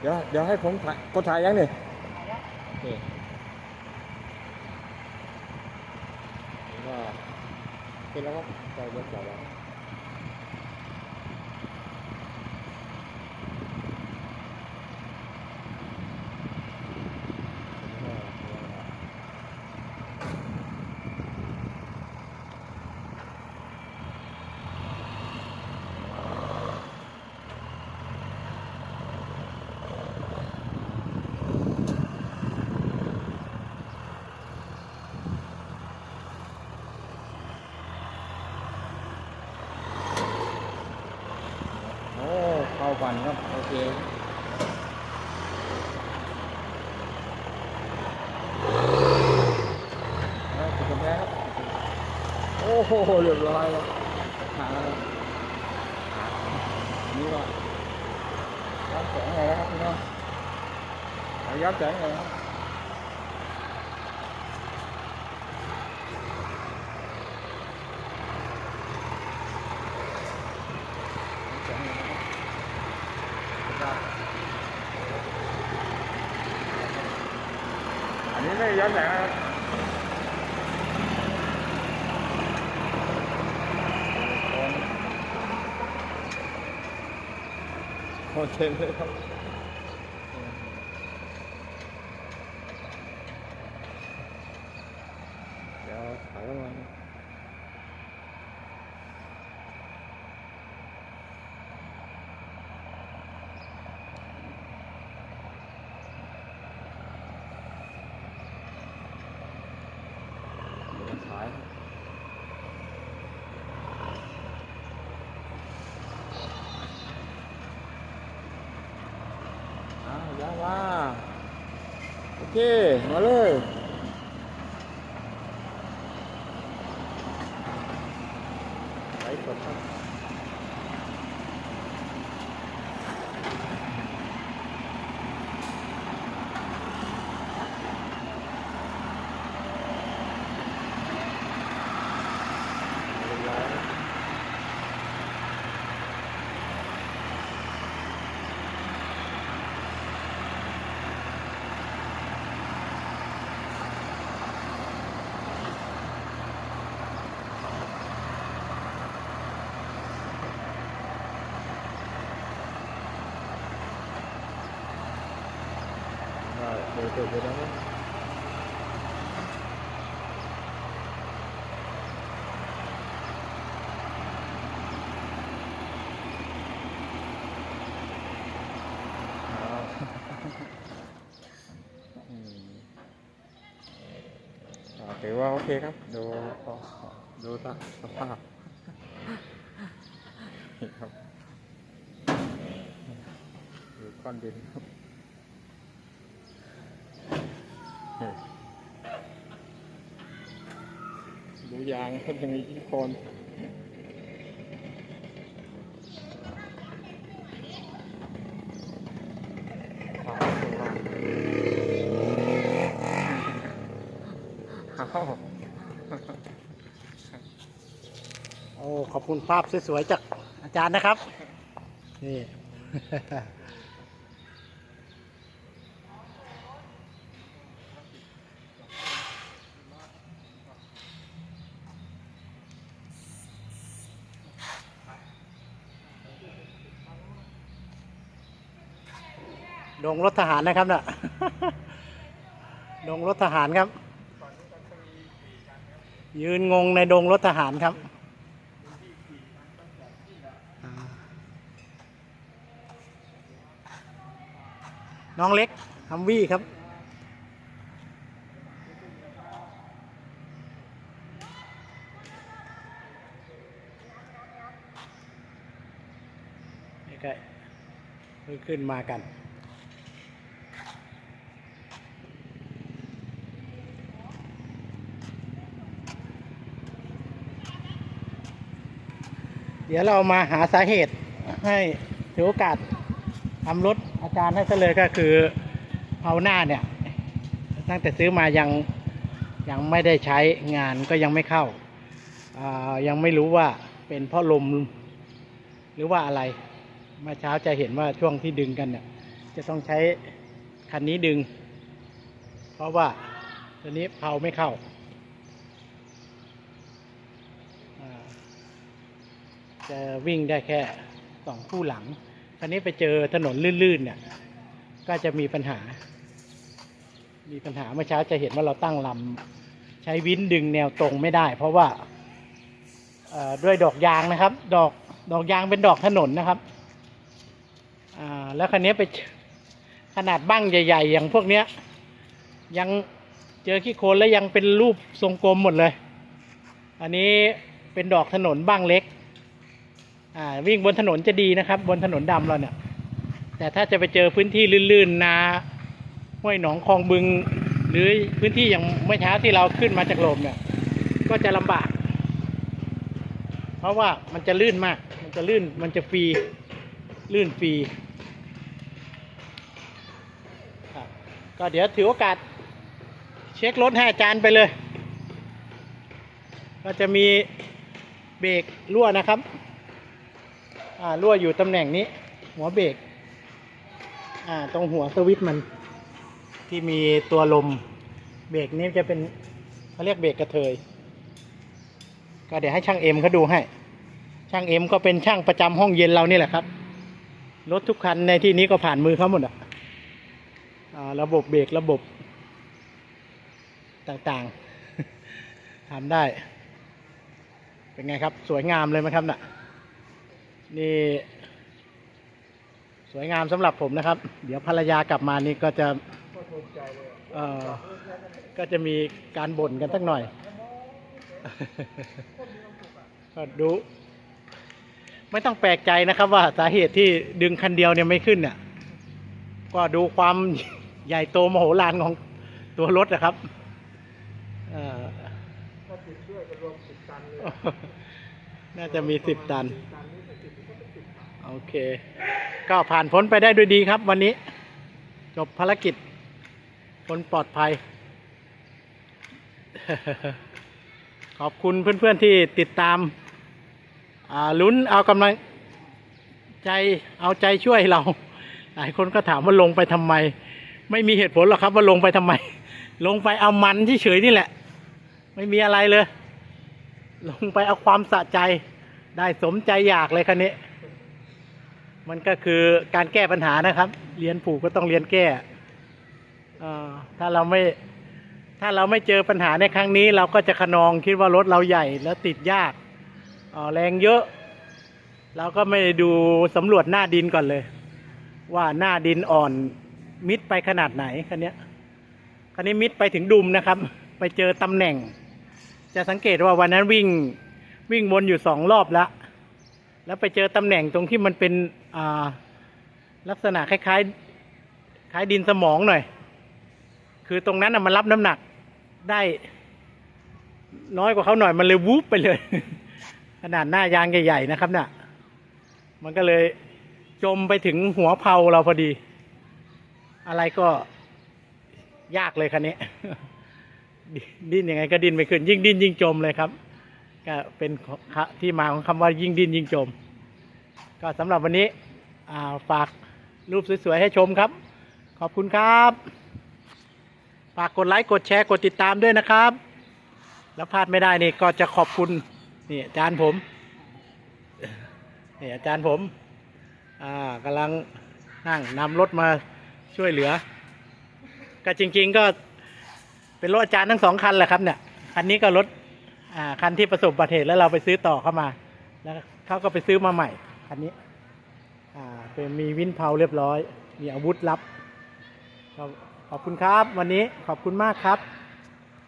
เดี๋ยวเดี๋ยวให้ผมถ่ายกดถ่ายยังนี่โอเคก็เป็นแล้วครับใจรถจอดแล้วโอ้ เข้าฟันครับโอเคเอาติดกำแพงครับโอ้โหเรียบร้อยแล้วหาแล้วครับนี่ก็ย้อนแสงไงนะครับพี่น้องเอาย้อนแสงไงครับย้อนแสงไงนะครับ อันนี้ไม่ย้อนแสงนะครับ โคตรเต็มเลยครับเดี๋ยวถ่ายเข้ามาเดี๋ยวถ่ายครับอ้าวยาว่า โอเค มาเลยไลฟ์สดครับเรียบร้อยครับ ได้เดี๋ยวเดี๋ยวเดี๋ยวนะครับอ้าวอืมอ่าถือว่าโอเคครับ ดูดูสสภาพนี่ครับดูก้อนดินครับ ดูยางก็ยังมีอิทธิพลขาวสวยมากอ้าวโอ้ ขอบคุณภาพสวยๆจากอาจารย์นะครับ นี่ ดงรถทหารนะครับน่ะ ดงรถทหารครับ ยืนงงในดงรถทหารครับน้องเล็กฮัมวี่ครับนี่ก็เพิ่งขึ้นมากัน เดี๋ยวเรามาหาสาเหตุให้ถือโอกาสทำรถอาจารย์ให้ซะเลยก็คือเอาหน้าเนี่ย ตั้งแต่ซื้อมายังยังไม่ได้ใช้งานก็ยังไม่เข้าายังไม่รู้ว่าเป็นเพราะลมหรือว่าอะไรเมื่อเช้าจะเห็นว่าช่วงที่ดึงกันเนี่ย จะจะต้องใช้คันนี้ดึง เพราะว่าตัวนี้เผาไม่เข้าอ่า จะวิ่งได้แค่สองคู่หลังคันนี้ไปเจอถนนลื่นๆเนี่ยก็จะมีปัญหา มีปัญหาเมื่อเช้าจะเห็นว่าเราตั้งลำใช้วินดึงแนวตรงไม่ได้ เพราะว่าด้วยดอกยางนะครับ ดอกดอกยางเป็นดอกถนนนะครับแล้วคันนี้ไปขนาดบั้งใหญ่ ๆ อย่างพวกเนี้ย ยังเจอขี้โคลนแล้วยังเป็นรูปทรงกลมหมดเลย อันนี้เป็นดอกถนนบ้างเล็ก อ่าวิ่งบนถนนจะดีนะครับ บนถนนดำเราเนี่ย แต่ถ้าจะไปเจอพื้นที่ลื่นๆนาห้วยหนองคลองบึง หรือพื้นที่อย่างเมื่อเช้าที่เราขึ้นมาจากลมเนี่ย ก็จะลำบาก เพราะว่ามันจะลื่นมาก มันจะลื่นมันจะฟรีลื่นฟรีก็เดี๋ยวถือโอกาสเช็ครถให้อาจารย์ไปเลย ก็จะมีเบรกรั่วนะครับ รั่วอยู่ตำแหน่งนี้ หัวเบรกอ่าตรงหัวสวิตช์มัน ที่มีตัวลมเบรกนี้จะเป็นเขาเรียกเบรกกระเทย ก็เดี๋ยวให้ช่างเอ็มเขาดูให้ ช่างเอ็มก็เป็นช่างประจำห้องเย็นเรานี่แหละครับ รถทุกคันในที่นี้ก็ผ่านมือเขาหมดอะอ่าระบบเบรกระบบ ต่างๆทำได้ เป็นไงครับ สวยงามเลยไหมครับน่ะ นี่ สวยงามสำหรับผมนะครับ เดี๋ยวภรรยากลับมานี่ก็จะเอ่อก็จะมีการบ่นกันสักหน่อยก็ดูไม่ต้องแปลกใจนะครับว่าสาเหตุที่ดึงคันเดียวเนี่ยไม่ขึ้นเนี่ยก็ดูความใหญ่โตมโหฬารของตัวรถนะครับน่าจะมีสิบตัน โอเค ก็ผ่านพ้นไปได้ด้วยดีครับ วันนี้ จบภารกิจคนปลอดภัย ขอบคุณเพื่อนๆที่ติดตามาลุ้นเอากำลังใจเอาใจช่วยเรา หลายคนก็ถามว่าลงไปทำไม ไม่มีเหตุผลหรอกครับว่าลงไปทำไม ลงไปเอามันที่เฉยนี่แหละ ไม่มีอะไรเลย ลงไปเอาความสะใจได้สมใจอยากเลยคันนี้ มันก็คือการแก้ปัญหานะครับ เรียนผูกก็ต้องเรียนแก้อ่อถ้าเราไม่ถ้าเราไม่เจอปัญหาในครั้งนี้ เราก็จะขนองคิดว่ารถเราใหญ่แล้วติดยากอ่อแรงเยอะ เราก็ไม่ดูสำรวจหน้าดินก่อนเลย ว่าหน้าดินอ่อนมิดไปขนาดไหนคันนี้คันนี้มิดไปถึงดุมนะครับ ไปเจอตำแหน่ง จะสังเกตว่าวันนั้นวิ่งวิ่งวนอยู่สองรอบแล้วแล้วไปเจอตำแหน่งตรงที่มันเป็น ลักษณะคล้ายๆคล้ายดินสมองหน่อย คือตรงนั้นมันรับน้ำหนักได้ น้อยกว่าเขาหน่อยมันเลยวูบไปเลย ขนาดหน้ายางใหญ่ๆนะครับน่ะมันก็เลยจมไปถึงหัวเพลาเราพอดี อะไรก็ยากเลยคันนี้ ดิ้นยังไงก็ดิ้นไม่ขึ้น ยิ่งดิ้นยิ่งจมเลยครับ ก็เป็นที่มาของคำว่ายิ่งดิ้นยิ่งจม ก็สำหรับวันนี้ฝากรูปสวยๆ ให้ชมครับ ขอบคุณครับ ฝากกดไลค์กดแชร์กดติดตามด้วยนะครับ แล้วพลาดไม่ได้นี่ก็จะขอบคุณนี่อาจารย์ผมนี่อาจารย์ผมกำลังนั่งนำรถมาช่วยเหลือ ก็จริง ๆก็เป็นรถอาจารย์ทั้งสองคันแหละครับเนี่ยคันนี้ก็รถคันที่ประสบอุบัติเหตุแล้วเราไปซื้อต่อเข้ามา แล้วเขาก็ไปซื้อมาใหม่ คันนี้อ่าเป็นมีวินเพาเรียบร้อย มีอาวุธลับขอบคุณครับ วันนี้ขอบคุณมากครับ